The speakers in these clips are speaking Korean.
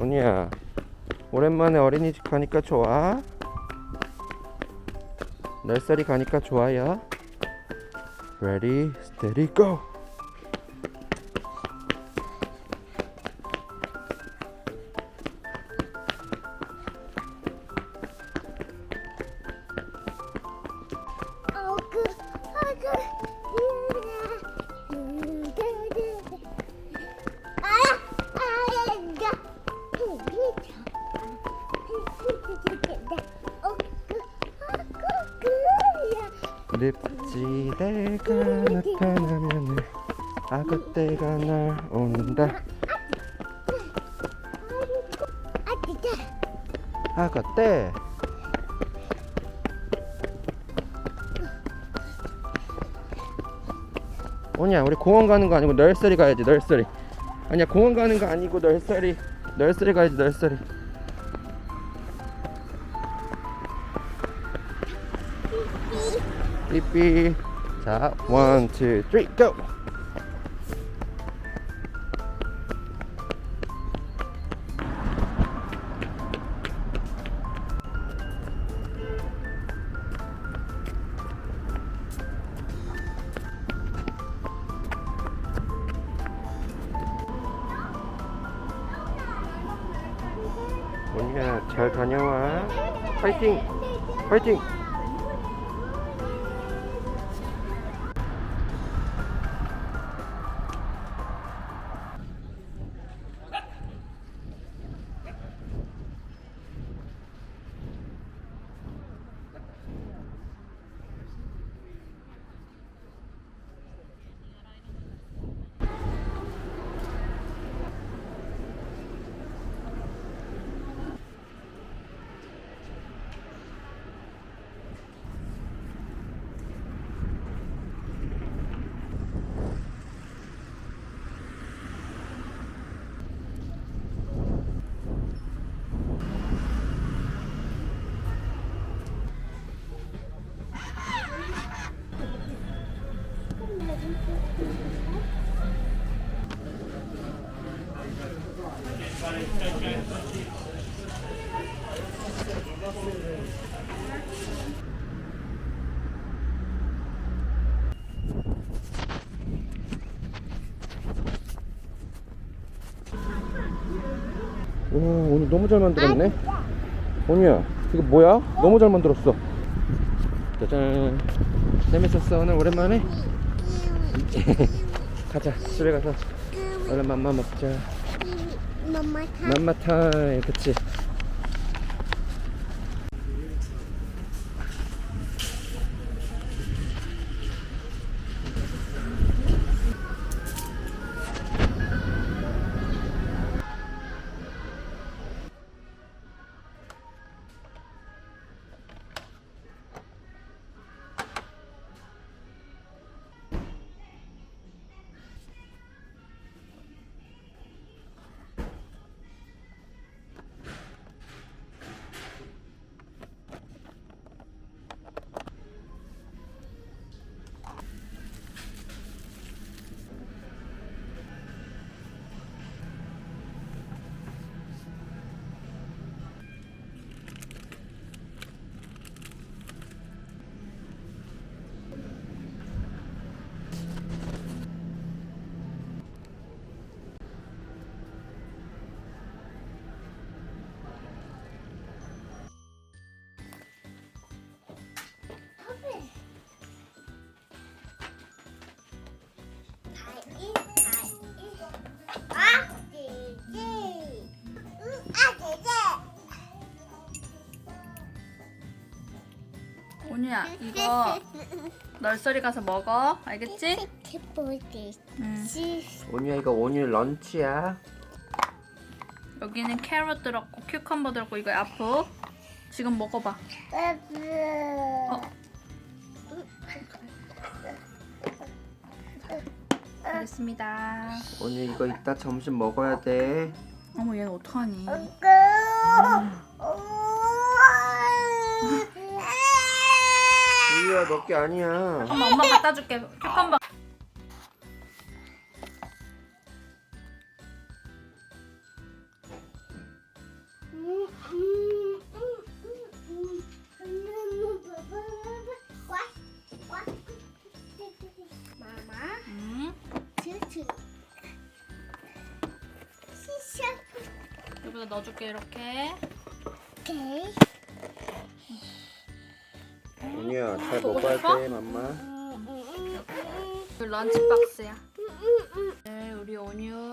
언니야 오랜만에 어린이집 가니까 좋아? 널서리 가니까 좋아요? Ready, steady, go! 늪지대가 나타나면 악어떼가 날온다. 아 진짜. 악어떼 언니야 우리 공원 가는 거 아니고 널서리 가야지 널서리 아니야 공원 가는 거 아니고 널서리 널서리 가야지 널서리 삐삐 자 원, 투, 쓰리, 고! 파이팅! 파이팅 오 오늘 너무 잘 만들었네. 언니야. 이거 뭐야? 너무 잘 만들었어. 짜잔. 재밌었어 오늘 오랜만에? 가자 집에 가서 얼른 맘마 먹자. 맘마 타임 그치 온유야 이거. 널서리 가서 먹어. 알겠지? 응. 온유야 이거 오늘 런치야. 여기는 캐럿 들었고 큐컴버 들었고 이거 아프 지금 먹어봐. 어. 알겠습니다. 오늘 이거 이따 점심 먹어야 돼. 어머 얘는 어떡하니 몇개 아니야. 엄마 엄마 갖다 줄게. 마마 음. 여기다 넣어줄게 이렇게. 오케이 온유야 잘 싶어? 돼 맘마 그 런치 박스야. 네, 우리 온유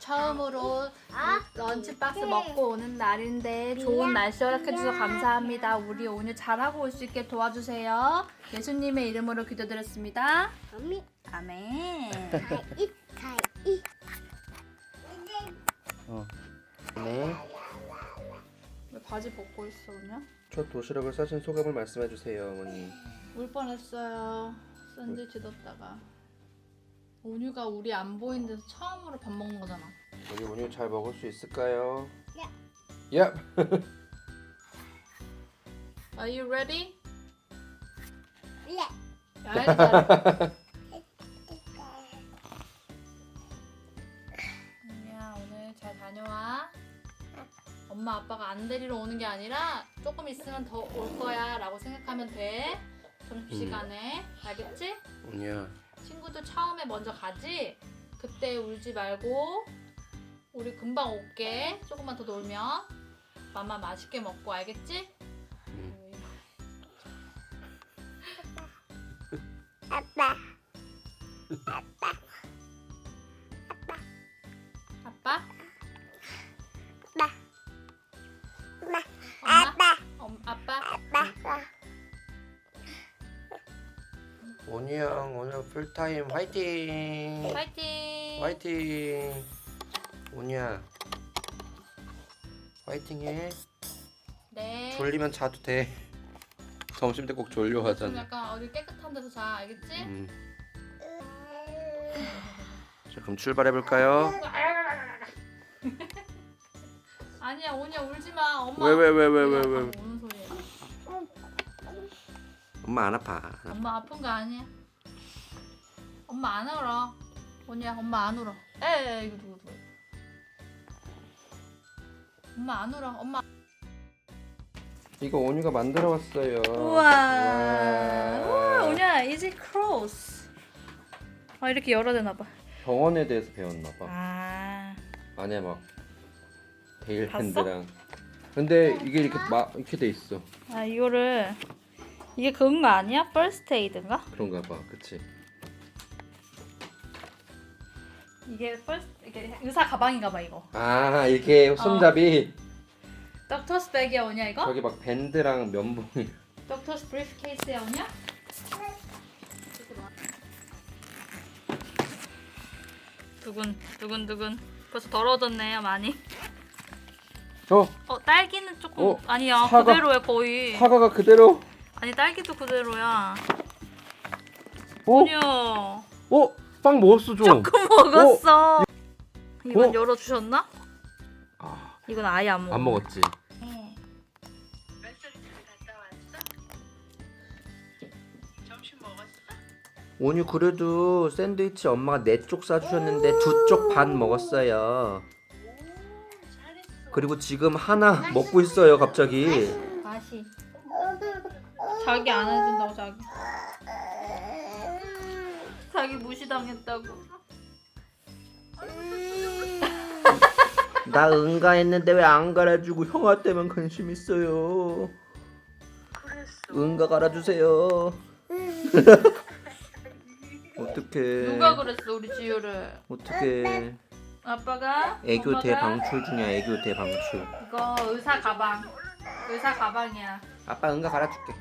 처음으로 런치 박스 먹고 오는 날인데 좋은 날씨 허락해주셔서 감사합니다. 우리 온유 잘하고 올 수 있게 도와주세요. 예수님의 이름으로 기도드렸습니다. 아멘. 가이 가이 어. 네. 왜 바지 벗고 있어 온유? 첫 도시락을 싸신 소감을 말씀해 주세요 어머니 울 뻔했어요. 샌드위치 넣었다가. 온유가 우리 안 보이는 데서 처음으로 밥 먹는 거잖아. 우리 온유 잘 먹을 수 있을까요? 네. 야. Are you ready? 네 알지, 알지. 엄마 아빠가 안 데리러 오는 게 아니라 조금 있으면 더 올 거야 라고 생각하면 돼. 점심시간에. 알겠지? 온유야 친구들 처음에 먼저 가지. 그때 울지 말고 우리 금방 올게. 조금만 더 놀면. 맘마 맛있게 먹고 알겠지? 아빠 아빠? 타임 화이팅 파이팅! 화이팅 온유야 화이팅 해 네. 졸리면 자도 돼 점심 때 꼭 졸려 좀 하잖아 약간 어디 깨끗한 데서 자, 알겠지? 음. 자 그럼 출발해 볼까요? 아니야, 오냐 울지 마. 엄마. 왜 왜 왜 왜 왜 왜 우는 소리야. 엄마 안 아파 안 아파. 엄마 아픈 거 아니야? 엄마 안 울어. 오냐, 엄마 안 울어. 에, 이거 누구 누구? 엄마 안 울어. 엄마. 이거 온유가 만들어 왔어요 우와. 우와, 우와. 오냐, 이제 크로스. 아, 이렇게 열어야 되나 봐. 병원에 대해서 배웠나 봐 아. 안에 막 데일 봤어? 핸드랑 근데 이게 이렇게 막 이렇게 돼 있어 아, 이거를 이게 그런 거 아니야? 퍼스트 에이드인가? 그런가 봐 그치 이게 퍼스트 이게 의사 가방인가 봐, 이거. 아 이렇게 손잡이 덕터스 백이야, 오냐 이거? 저기 막 밴드랑 면봉이 덕터스 브리프 케이스야, 오냐? 두근 두근 두근 벌써 더러워졌네요 많이 어 어 딸기는 조금 어, 아니야 사과. 그대로야 거의 사과가 그대로 아니 딸기도 그대로야 어? 오냐 어? 빵 먹었어 좀 조금 먹었어. 이건 어? 열어 주셨나? 아, 이건 아예 안 먹어 안 먹었지. 네. 온유 그래도 샌드위치 엄마가 네쪽 싸주셨는데 두 쪽 반 먹었어요. 그리고 지금 하나 먹고 있어요 갑자기. 맛이 자기 안 해준다고 자기 자기 무시당했다고. 나 응가했는데 왜 안 갈아주고 형아때만 관심 있어요? 응가 갈아주세요. 어떡해. 누가 그랬어 우리 지효를? 어떡해. 아빠가? 애교 엄마가? 대방출 중이야 애교 대방출. 이거 의사 가방. 의사 가방이야. 아빠 응가 갈아줄게